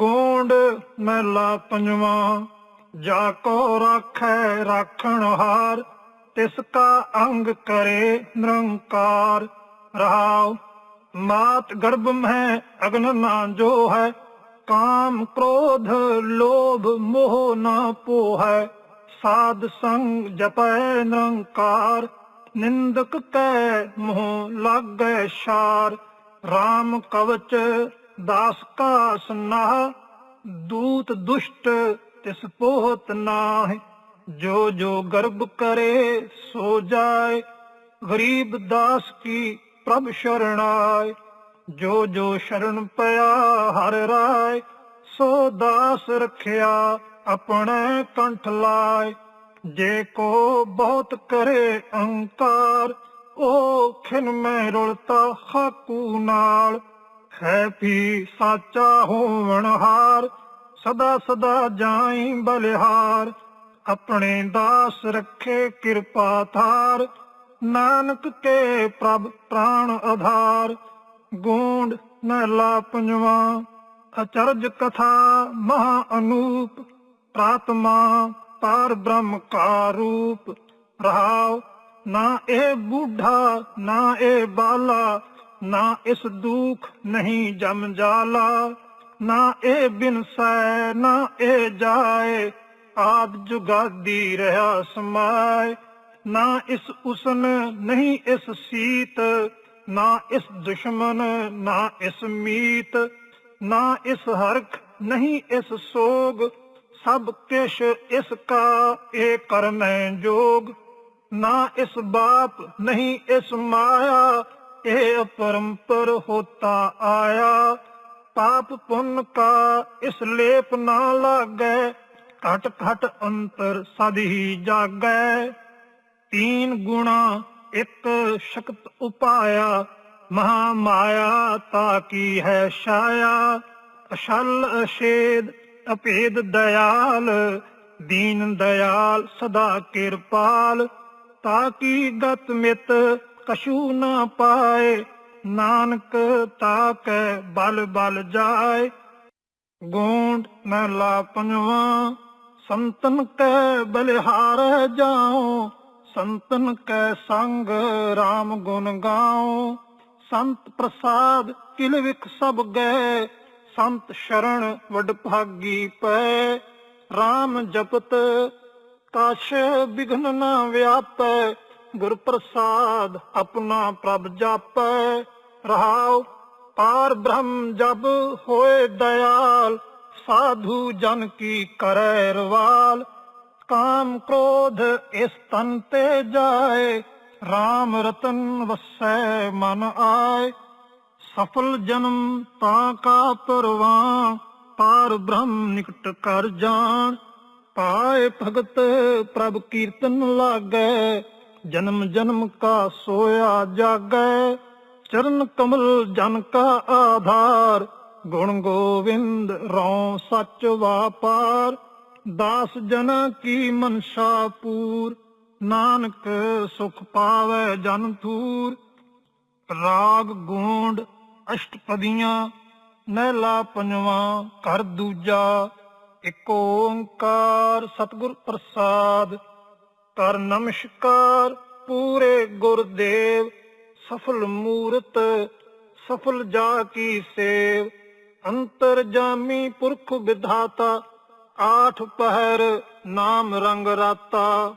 ਗੋਂਡ ਮਹਿਲਾ ਪੰਜਵਾਂ, ਜਾ ਕੋ ਰਾਖੈ ਰਾਖਣ ਤਿਸ ਕਾ ਅੰਗ ਕਰੇ ਨਿਰੰਕਾਰ। ਰਹਾਉ, ਮਾਤ ਗਰਭ ਮਹਿ ਅਗਨ ਨਾ ਜੋ ਹੈ ਕਾਮ ਕ੍ਰੋਧ ਲੋਭ ਮੋਹ ਨਾ ਪੋਹੈ। ਸਾਧ ਸੰਗ ਜਪੈ ਨਿਰੰਕਾਰ, ਨਿੰਦਕ ਕੈ ਮੋਹ ਲਾਗੈ ਸ਼ਾਰ RAM ਕਵਚ ਦਾਸ ਕਾ ਸਨਾਹ ਦੂਤ ਦੁਸ਼ਟ ਤਿਸ ਪੋਹਤ ਨਾਹਿ। ਜੋ ਜੋ ਗਰਬ ਕਰੇ, ਸੋ ਜਾਏ। ਗਰੀਬ ਦਾਸ ਕੀ ਪ੍ਰਭ ਸ਼ਰਣਾਏ। ਜੋ ਜੋ ਸ਼ਰਨ ਪਿਆ, ਹਰ ਰਾਏ। ਸੋ ਦਾਸ ਰਖਿਆ, ਆਪਣੇ ਕੰਠ ਲਾਏ। ਜੇ ਕੋ ਬਹੁਤ ਕਰੇ ਅਹੰਕਾਰ, ਉਹ ਖਿਨ ਮੈਂ ਰੁਲਤਾ ਖਾਕੂ ਨਾਲ। ਹੈ ਵੀ ਸਾਚਾ ਹੋਵਣ ਹਾਰ, ਸਦਾ ਸਦਾ ਜਾਈ ਬਲਿਹਾਰ। ਆਪਣੇ ਦਾਸ ਰੱਖੇ ਕਿਰਪਾ ਥਾਰ ਨਾਨਕ ਕੇ ਪ੍ਰਭ ਪ੍ਰਾਣ ਆਧਾਰ। ਗੋਂਡ ਮਹਿਲਾ ਪੰਜਵਾਂ, ਅਚਰਜ ਕਥਾ ਮਹਾ ਅਨੂਪ। ਪ੍ਰਾਤਮਾ ਪਾਰ ਬ੍ਰਹਮ ਕਾ ਰੂਪ। ਰਹਾਉ, ਨਾ ਇਹ ਬੂਢਾ, ਨਾ ਇਹ ਬਾਲਾ ਨਾ ਇਸ ਦੁਖ ਨਹੀਂ ਜਮ ਜਾਲਾ ਨਾ ਇਹ ਬਿਨਸੈ ਨਾ ਇਹ ਜਾਏ ਆਦ ਜੁਗਾਦੀ ਰਹਾ ਸਮਾਏ ਨਾ ਇਸ ਉਸਨ ਨਹੀਂ ਇਸ ਸੀਤ ਨਾ ਇਸ ਦੁਸ਼ਮਨ ਨਾ ਇਸ ਮੀਤ ਨਾ ਇਸ ਹਰਖ ਨਹੀਂ ਇਸ ਸੋਗ ਸਭ ਕਿਛ ਇਸ ਕਾ ਇਹ ਕਰਮੈ ਜੋਗ ਨਾ ਇਸ ਬਾਪ ਨਹੀਂ ਇਸ ਮਾਇਆ ਇਹ ਅਪਰੰਪਰ ਹੋਤਾ ਆਇਆ। ਪਾਪ ਪੁੰਨ ਕਾ ਇਸ ਲੇਪ ਨਾ ਲਾਗੈ। ਘਟ ਘਟ ਅੰਤਰ ਸਦ ਹੀ ਜਾਗੈ। ਤੀਨ ਗੁਣਾ ਇੱਕ ਸ਼ਕਤ ਉਪਾਇਆ। ਮਹਾ ਮਾਇਆ ਤਾ ਕੀ ਹੈ ਛਾਇਆ। ਅਸ਼ਲ ਅਸ਼ੇਦ ਅਪੇਦ ਦਇਆਲ। ਦੀਨ ਦਇਆਲ ਸਦਾ ਕਿਰਪਾਲ। ਤਾ ਕੀ ਗਤ ਮਿਤ ਕਛੂ ਨਾ ਪਾਏ, ਨਾਨਕ ਤਾ ਕੈ ਬਲ ਬਲ ਜਾਏ। ਗੋਂਡ ਮਹਿਲਾ ਪੰਜਵਾਂ, ਸੰਤਨ ਕੈ ਬਲਿਹਾਰ ਜਾਉ। ਸੰਤਨ ਕੈ ਸੰਗ RAM ਗੁਣ ਗਾਉ। ਸੰਤ ਪ੍ਰਸਾਦ ਕਿਲ ਵਿਖ ਸਭ ਗਏ ਸੰਤ ਸ਼ਰਣ ਵਡ ਭਾਗੀ ਪੈ। RAM ਜਪਤ ਕਾਸ਼ ਵਿਘਨ ਨਾ ਵਿਆਪੈ ਗੁਰ ਪ੍ਰਸਾਦ ਆਪਣਾ ਪ੍ਰਭ ਜਾਪੈ, ਰਹਾਉ ਪਾਰ ਬ੍ਰਹਮ ਜਬ ਹੋਏ ਦਇਆਲ, ਸਾਧੂ ਜਨ ਕੀ ਕਰੈ ਰਵਾਲ। ਕਾਮ ਕ੍ਰੋਧ ਇਸ ਤਨ ਤੇ ਜਾਏ RAM ਰਤਨ ਵਸੈ ਮਨ ਆਏ। ਸਫਲ ਜਨਮ ਤਾਂ ਕਾ ਪਰਵਾਨ ਪਾਰ ਬ੍ਰਹਮ ਨਿਕਟ ਕਰ ਜਾਣ। ਪਾਏ ਭਗਤ ਪ੍ਰਭ ਕੀਰਤਨ ਲਾਗੈ ਜਨਮ ਜਨਮ ਕਾ ਸੋਇਆ ਜਾਗੈ, ਚਰਨ ਕਮਲ ਜਨ ਕਾ ਆਧਾਰ। ਗੁਣ ਗੋਵਿੰਦ ਰਉ ਸੱਚ ਵਾਪਾਰ, ਦਾਸ ਜਨ ਕੀ ਮਨਸ਼ਾ ਪੂਰ। ਨਾਨਕ ਸੁਖ ਪਾਵੈ ਜਨ ਥੂਰ ਰਾਗ ਗੂੰਡ ਅਸ਼ਟਪਦੀਆਂ ਨਹਿਲਾ ਪੰਜਵਾਂ ਕਰ ਦੂਜਾ। ਏਕ ਓੰਕਾਰ ਸਤਿਗੁਰ ਪ੍ਰਸਾਦ। ਕਰ ਨਮਸਕਾਰ ਪੂਰੇ ਗੁਰਦੇਵ, ਸਫਲ ਮੂਰਤ, ਸਫਲ ਜਾ ਕੀ ਸੇਵ। ਅੰਤਰ ਜਾਮੀ ਪੁਰਖ ਵਿਧਾਤਾ, ਆਠ ਪਹਿਰ ਨਾਮ ਰੰਗ ਰਾਤਾ।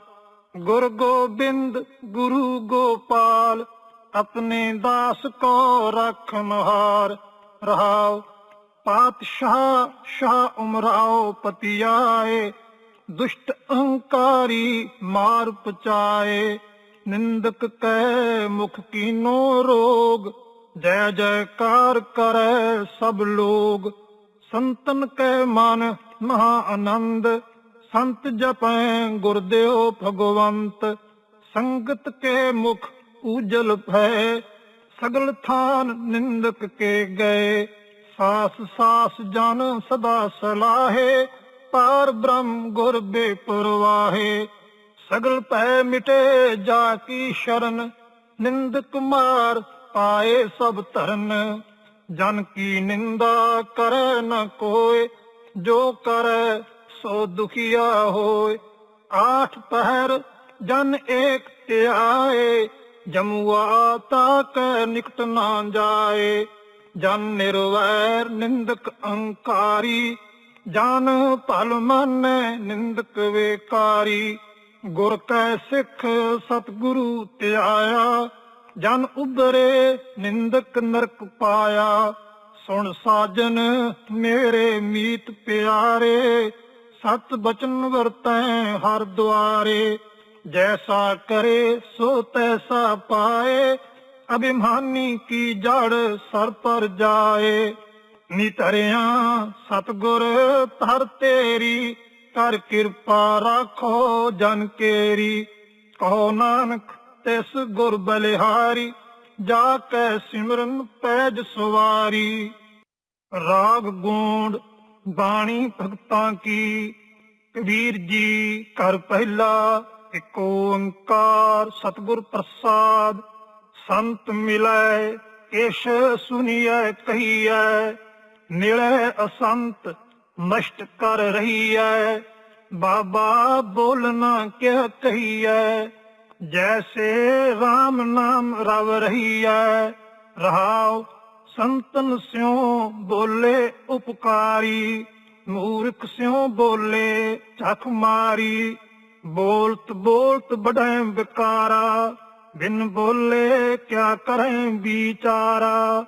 ਗੁਰ ਗੋਬਿੰਦ, ਗੁਰੂ ਗੋਪਾਲ, ਆਪਣੇ ਦਾਸ ਕੋ ਰਖਨ ਹਾਰ ਰਹਾਉ ਪਾਤਸ਼ਾਹ, ਸ਼ਾਹ ਉਮਰਾਓ, ਪਤਿਆਏ ਦੁਸ਼ਟ ਅਹੰਕਾਰੀ ਮਾਰ ਪਚਾਏ ਨਿੰਦਕ ਕੈ ਮੁਖ ਕੀਨੋ ਰੋਗ, ਜੈ ਜੈਕਾਰ ਕਰੈ ਸਭ ਲੋਗ। ਸੰਤਨ ਕੈ ਮਨ ਮਹਾ ਆਨੰਦ, ਸੰਤ ਜਪੈ ਗੁਰਦੇਵ ਭਗਵੰਤ। ਸੰਗਤ ਕੇ ਮੁਖ ਉਜਲ ਭੈ, ਸਗਲ ਥਾਨ ਨਿੰਦਕ ਕੇ ਗਏ। ਸਾਸ ਸਾਸ ਜਨ ਸਦਾ ਸਲਾਹੇ ਪਾਰ ਬ੍ਰਹਮ ਗੁਰ ਬੇਪਰਵਾਹੇ, ਸਗਲ ਭੈ ਮਿਟੇ ਜਾ ਕੀ ਸ਼ਰਨ ਨਿੰਦਕ ਮਾਰ ਪਾਏ ਸਭ ਧਰਨ। ਜਨ ਕੀ ਨਿੰਦਾ ਕਰੈ ਨ ਕੋਇ ਜੋ ਕਰੈ ਸੋ ਦੁਖੀਆ ਹੋਏ। ਆਠ ਪਹਿਰ ਜਨ ਏਕ ਧਿਆਏ ਜਮੁਆ ਤਾਕੈ ਨਿਕਟ ਨਾ ਜਾਏ। ਜਨ ਨਿਰਵੈਰ ਨਿੰਦਕ ਅੰਕਾਰੀ ਜਨ ਭਲ ਮੰਨੈ, ਨਿੰਦਕ ਵੇਕਾਰੀ। ਗੁਰ ਕੈ ਸਿੱਖ ਸਤਿਗੁਰੂ ਧਿਆਇਆ, ਜਨ ਉਬਰੇ ਨਿੰਦਕ ਨਰਕ ਪਾਇਆ। ਸੁਣ ਸਾਜਨ, ਮੇਰੇ ਮੀਤ ਪਿਆਰੇ, ਸਤ ਬਚਨ ਵਰਤੈ ਹਰ ਦੁਆਰੇ। ਜੈਸਾ ਕਰੇ, ਸੋ ਤੈਸਾ ਪਾਏ, ਅਭਿਮਾਨੀ ਕੀ ਜੜ ਸਰ ਪਰ ਜਾਏ। ਨਿਤਰਿਆ ਸਤਗੁਰ ਧਰ ਤੇਰੀ ਕਰ ਕਿਰਪਾ ਰੱਖੋ ਜਨ ਕੇਰੀ। ਕਹੋ ਨਾਨਕ, ਤਿਸ ਗੁਰ ਬਲਿਹਾਰੀ, ਜਾ ਕੈ ਸਿਮਰਨ ਪੈਜ ਸਵਾਰੀ। ਰਾਗ ਗੂੰਡ ਬਾਣੀ ਭਗਤਾਂ ਕੀ, ਕਬੀਰ ਜੀ ਕਰ ਪਹਿਲਾ, ਇੱਕ ਓੰਕਾਰ ਸਤਿਗੁਰ ਪ੍ਰਸਾਦ। ਸੰਤ ਮਿਲੈ, ਕੇਸ਼ ਸੁਨੀਐ, ਕਹੀਐ ਨਿਲੇ ਅਸੰਤ ਨਸ਼ਟ ਕਰ ਰਹੀਐ। ਬਾਬਾ ਬੋਲਣਾ ਕਿਹ ਕਹੀਐ। ਜੈਸੇ RAM ਨਾਮ ਰਵ ਰਹੀਐ। ਰਹਾਉ ਸੰਤਨ ਸਿਉ ਬੋਲੇ ਉਪਕਾਰੀ। ਮੂਰਖ ਸਿਉ ਬੋਲੇ ਚਖ ਮਾਰੀ। ਬੋਲਤ ਬੋਲਤ ਬੜੈ ਵਿਕਾਰਾ। ਬਿਨ ਬੋਲੇ ਕਿਆ ਕਰੈ ਵਿਚਾਰਾ।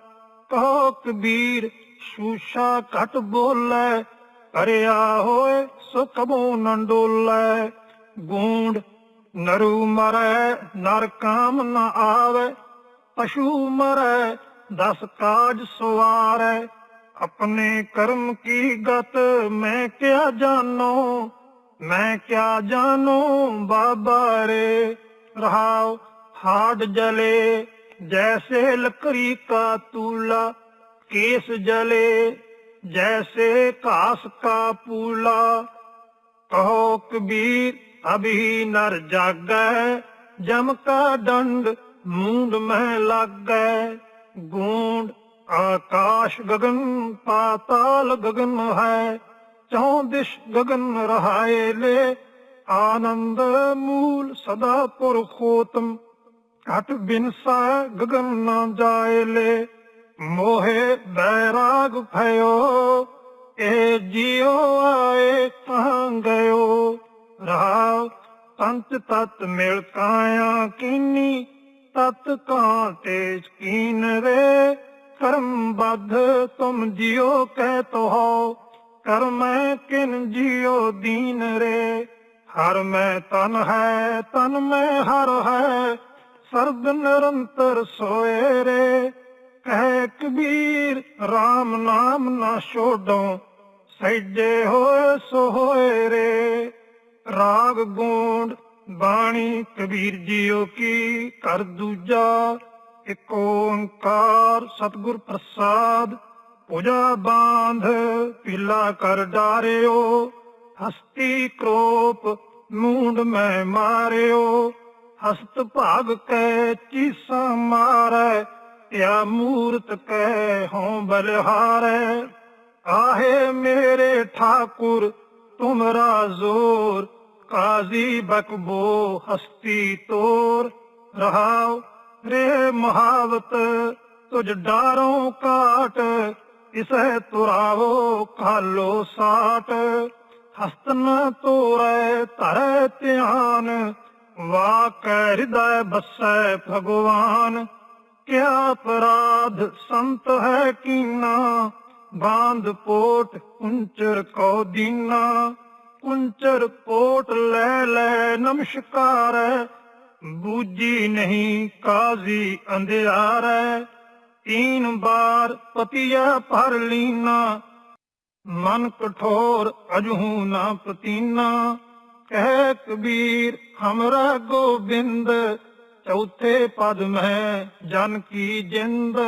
ਕਹੋ ਕਬੀਰ ਸ਼ੂਸ਼ਾ ਘਟ ਬੋਲੇ ਕਰਿਆ ਹੋਏ ਸੋ ਕਬੋ ਡੋਲੇ। ਗੂੰਡ ਨਰੂ ਮਰੈ, ਨਰ ਕਾਮ ਨ ਆਵੇ। ਪਸ਼ੂ ਮਰੈ, ਦਸ ਕਾਜ ਸਵਾਰੈ। ਆਪਣੇ ਕਰਮ ਕੀ ਗਤ ਮੈਂ ਕਿਆ ਜਾਣੋ? ਮੈਂ ਕਿਆ ਜਾਣੋ ਬਾਬਾ ਰੇ? ਰਹਾਉ ਹਾਡ ਜਲੇ। जैसे लकड़ी का तूला केस जले जैसे कास का पूला कहो कबीर अभी नर जाग जम का दंड मूंद में लग गूंड आकाश गगन पाताल गगन है चौदिश गगन रहाये ले आनंद मूल सदा पुरुषोत्तम ਘਟ ਬਿਨਸਾ ਗਗਨ ਨਾ ਜਾਇਲੇ ਮੋਹੇ ਬੈਰਾਗ ਭਇਓ, ਇਹ ਜਿਉ ਆਏ ਤਾਂ ਗਇਓ। ਰਾਵ ਪੰਚ ਤਤ ਮਿਲ ਕਾਇਆ ਕੀਨੀ, ਤਤ ਕਾਂ ਤੇਜ ਕੀਨ ਰੇ। ਕਰਮ ਬਧ ਤੁਮ ਜਿਉ ਕਹਿ ਤੋ, ਕਰਮ ਕਿਨ ਜਿਉ ਦੀਨ ਰੇ। ਹਰ ਮੈਂ ਤਨ ਹੈ, ਤਨ ਮੈਂ ਹਰ ਹੈ ਸਰਦ ਨਿਰੰਤਰ ਸੋਏ ਰੇ ਕਹਿ ਕਬੀਰ RAM ਨਾਮ ਨਾ ਛੋਡੋ, ਸੈਜੇ ਹੋਏ ਸੋ ਹੋਏ ਰੇ ਰਾਗ ਗੂੰਡ, ਬਾਣੀ ਕਬੀਰ ਜੀਓ ਕੀ ਕਰ ਦੂਜਾ, ਇਕ ਓੰਕਾਰ ਸਤਿਗੁਰ ਪ੍ਰਸਾਦ ਪੂਜਾ ਬਾਂਧ, ਪਿਲਾ ਕਰ ਡਾਰਿਓ, ਹਸਤੀ ਕ੍ਰੋਪ, ਮੂੰਡ ਮੈਂ ਮਾਰਿਓ। ਹਸਤ ਭਾਗ ਕੈ ਚੀਸਾ ਮਾਰੈ ਧਿਆ ਮੂਰਤ ਕੈ ਹੋਂ ਬਲਹਾਰੈ। ਆਹੇ ਮੇਰੇ ਠਾਕੁਰ ਤੁਮਰਾ ਜ਼ੋਰ, ਕਾਜ਼ੀ ਬਕਬੋ ਹਸਤੀ ਤੋਰ। ਰਹਾਉ ਰੇ ਮਹਾਵਤ, ਤੁਝ ਡਾਰੋਂ ਕਾਟ, ਇਸਹਿ ਤੁਰਾਵੋ ਖਾਲੋ ਸਾਟ। ਹਸਤਨ ਤੋਰੈ, ਧਰੈ ਧਿਆਨ ਵਾਕੈ ਹਿਰਦੈ ਬਸੈ ਭਗਵਾਨ। ਕਿਆ ਅਪਰਾਧ ਸੰਤ ਹੈ ਕੀਨਾ। ਬਾਂਦ ਪੋਟ, ਕੁੰਚਰ ਕੋ ਦੀਨਾ। ਕੁੰਚਰ ਪੋਟ ਲੈ ਲੈ, ਨਮਸ਼ਕਾਰੈ ਬੂਜੀ ਨਹੀਂ, ਕਾਜ਼ੀ ਅੰਧਿਆਰੈ ਤੀਨ ਬਾਰ ਪਤੀਆ ਭਰ ਲੀਨਾ। ਮਨ ਕਠੋਰ ਅਜਹੂ ਨਾ ਪਤੀਨਾ। ਕਹਿ ਕਬੀਰ ਹਮਰਾ ਗੋਬਿੰਦ ਚੌਥੇ ਪਦ ਮੈਂ ਜਨ ਕੀ ਜਿੰਦ।